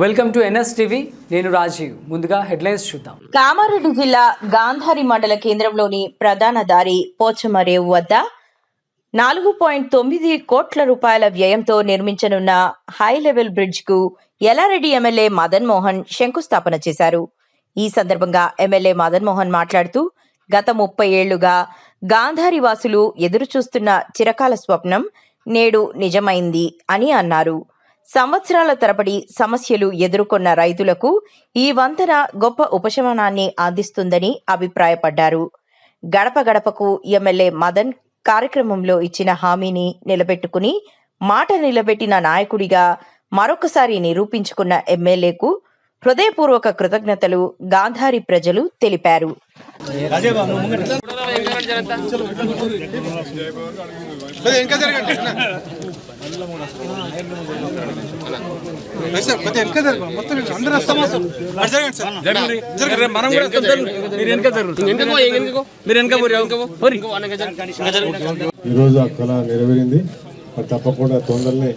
Welcome to NS TV. నేను రాజీవ్. ముందుగా headlines చూద్దాం. కామారెడ్డి జిల్లా గాంధారి మండల కేంద్రంలోని ప్రధాన దారి పోచమరేవు వద్ద నాలుగు పాయింట్ తొమ్మిది కోట్ల రూపాయల వ్యయంతో నిర్మించనున్న హై లెవెల్ బ్రిడ్జ్కు ఎల్లారెడ్డి ఎమ్మెల్యే మదన్ మోహన్ శంకుస్థాపన చేశారు. ఈ సందర్భంగా ఎమ్మెల్యే మదన్ మోహన్ మాట్లాడుతూ గత ముప్పై ఏళ్ళుగా గాంధారి వాసులు ఎదురుచూస్తున్న చిరకాల స్వప్నం నేడు నిజమైంది అని అన్నారు. సంవత్సరాల తరబడి సమస్యలు ఎదుర్కొన్న రైతులకు ఈ వంతెన గొప్ప ఉపశమనాన్ని అందిస్తుందని అభిప్రాయపడ్డారు. గడప గడపకు ఎమ్మెల్యే మదన్ కార్యక్రమంలో ఇచ్చిన హామీని నిలబెట్టుకుని మాట నిలబెట్టిన నాయకుడిగా మరొకసారి నిరూపించుకున్న ఎమ్మెల్యేకు హృదయపూర్వక కృతజ్ఞతలు గాంధారి ప్రజలు తెలిపారు. కొద్దిగా వెనక జరగండి. సార్ కొద్దిగా వెనక జరగండి మొత్తం ఇంకా అందరూ వస్తామా సార్ అటు జరగండి సార్. జరగండి. మనం కూడా వస్తాం జరుగు. మీరు వెనక జరుగు మీరు వెనక పోరి, పోరి. ఈరోజు ఆ కళ నెరవేరింది. మరి తప్పకుండా తొందరనే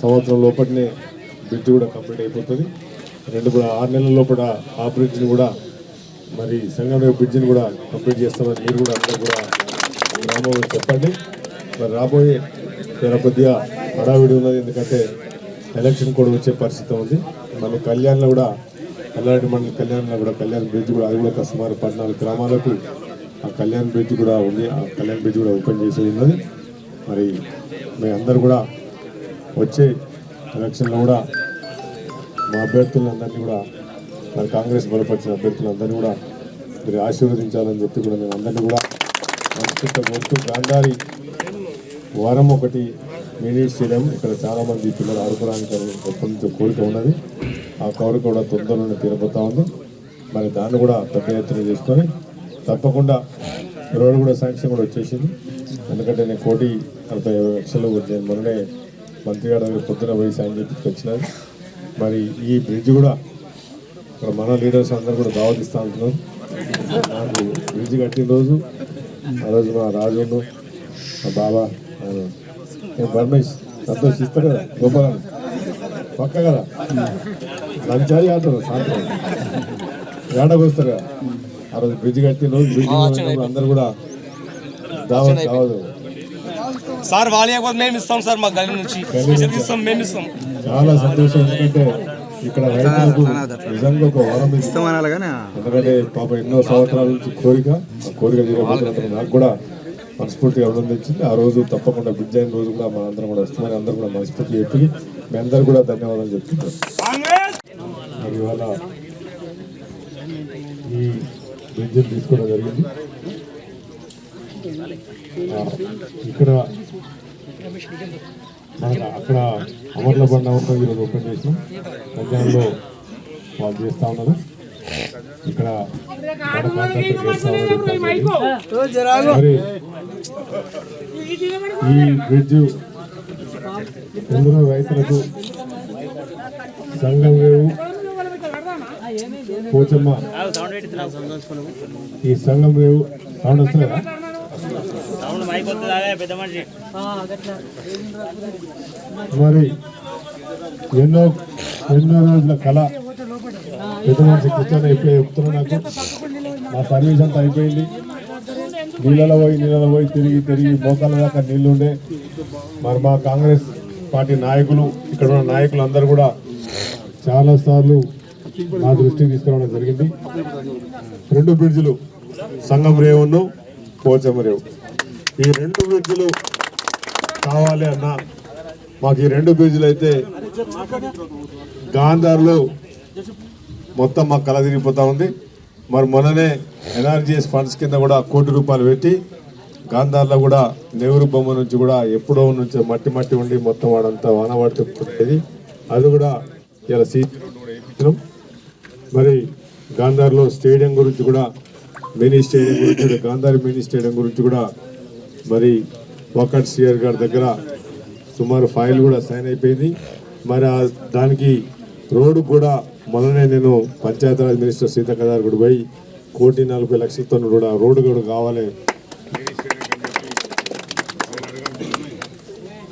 సంవత్సరం లోపలనే బ్రిడ్జ్ కూడా కంప్లీట్ అయిపోతుంది. రెండు కూడా ఆరు నెలల లోపల ఆ బ్రిడ్జ్ని కూడా మరి సంగమే బ్రిడ్జిని కూడా కంప్లీట్ చేస్తామని మీరు కూడా అందరూ కూడా గ్రామంలో చెప్పండి. మరి రాబోయే చాలా కొద్దిగా హడావిడి ఉన్నది ఎందుకంటే ఎలక్షన్ కూడా వచ్చే పరిస్థితి ఉంది. మన కళ్యాణ్లో కూడా కల్లారెడ్డి మండలి కళ్యాణ్లో కూడా కళ్యాణ్ బ్రిడ్జ్ కూడా అది కూడా సుమారు పద్నాలుగు గ్రామాలకు ఆ కళ్యాణ్ బ్రిడ్జ్ కూడా ఉంది ఆ కళ్యాణ్ బ్రిడ్జ్ కూడా ఓపెన్ చేసి ఉన్నది. మరి మీ అందరు కూడా వచ్చే ఎలక్షన్లో కూడా మా అభ్యర్థులందరినీ కూడా మరి కాంగ్రెస్ బలపరిచిన అభ్యర్థులందరినీ కూడా మీరు ఆశీర్వదించాలని చెప్పి కూడా నేను అందరినీ కూడా మనస్ఫూర్తిగా కోరుతూ గాంధారి వారం ఒకటి మినీ స్టేడియం ఇక్కడ చాలామంది పిల్లలు ఆడుకోవడానికి అని ఎప్పటి నుంచో కోరిక ఉన్నది. ఆ కోరిక కూడా తొందరలోనే తీరబోతా ఉంది. మరి దాన్ని కూడా పెద్ద ఎత్తున చేసుకొని తప్పకుండా రోడ్డు కూడా శాంక్షన్ కూడా వచ్చేసింది. ఎందుకంటే నేను కోటి నలభై యాభై లక్షలు నేను మొన్ననే మంత్రి గారు పొద్దున పోయి శాంక్షన్ చెప్పి వచ్చినాను మరి ఈ బ్రిడ్జ్ కూడా ఇక్కడ మన లీడర్స్ అందరూ కూడా దావతిస్తూ ఉంటున్నారు నాకు బ్రిడ్జ్ కట్టిన రోజు ఆ రోజు మా రాజును మా బాబా ఆయన, నేను పరమేష్ సంతోష్ ఇస్తారు కదా గోపాలం పక్క కదా? లంచాలి ఆడతారు సాయంత్రం. ఏడకు వస్తారు కదా. ఆ రోజు బ్రిడ్జ్ కట్టిన రోజు బ్రిడ్జ్ అందరూ కూడా దావత్ దావదు సార్ వాళ్ళు మేము ఇస్తాం సార్ మా గల్లీ నుంచి. స్పెషల్ ఇస్తాం మేము ఇస్తాం. చాలా సంతోషం ఎందుకంటే ఇక్కడ రైతులకు నిజంగా ఒక వరం ఎందుకంటే పాప ఎన్నో సంవత్సరాల నుంచి కోరిక కోరిక తీరబోతున్నందుకు నాకు కూడా మనస్ఫూర్తిగా అభినందించింది. ఆ రోజు తప్పకుండా బ్రిడ్జ్ అయిన రోజు కూడా మన అందరం కూడా వస్తామని అందరూ కూడా మనస్ఫూర్తిగా చెప్పి మీ అందరు కూడా ధన్యవాదాలు చెప్తున్నాను మరి ఇవాళ ఈ బ్రిడ్జ్ తీసుకోవడం జరిగింది. ఇక్కడ మనకు అక్కడ అమర్ల బండ ఒకటి ఈరోజు ఓపెన్ చేసినాం. మధ్యాహ్నంలో వాళ్ళు చేస్తా ఉన్నారు. ఇక్కడ చేస్తా మరి ఈ బ్రిడ్జ్ ఎందరో రైతులకు సంఘం వేవు పోచమ్మ ఈ సంఘం వేవు సౌండ్ వస్తుందా మరి ఎన్నో ఎన్నో రోజుల కళ పెద్ద మనిషి కూర్చొని అయిపోయి చెప్తున్నా నాకు. మా సర్వీస్ అంతా అయిపోయింది. నీళ్ళలో పోయి నీళ్ళలో పోయి తిరిగి తిరిగి మోకాల దాకా నీళ్ళు ఉండే మరి మా కాంగ్రెస్ పార్టీ నాయకులు ఇక్కడ ఉన్న నాయకులు అందరూ కూడా చాలా సార్లు నా దృష్టికి తీసుకురావడం జరిగింది. రెండు బ్రిడ్జిలు సంగం రేవును పోచమరేవు ఈ రెండు బ్రిడ్జ్లు కావాలి అన్నా మాకు ఈ రెండు బ్రిడ్జ్లు అయితే గాంధార్లు మొత్తం మాకు కళ ఉంది. మరి మొన్ననే ఎన్ఆర్జీఎస్ ఫండ్స్ కింద కూడా కోటి రూపాయలు పెట్టి గాంధార్లో కూడా నెహ్రూ బొమ్మ నుంచి కూడా ఎప్పుడో నుంచి మట్టి మట్టి ఉండి మొత్తం వాడంతా వాన అది కూడా ఇలా సీట్ మరి గాంధార్లో స్టేడియం గురించి కూడా మినీ స్టేడియం గురించి గాంధారి మినీ స్టేడియం గురించి కూడా మరి వకట్ సిఆర్ గారి దగ్గర సుమారు ఫైల్ కూడా సైన్ అయిపోయింది. మరి ఆ దానికి రోడ్డు కూడా మొన్ననే నేను పంచాయతీరాజ్ మినిస్టర్ సీతక్క గారు కూడా పోయి కోటి నలభై లక్షలతో కూడా రోడ్డు కూడా కావాలి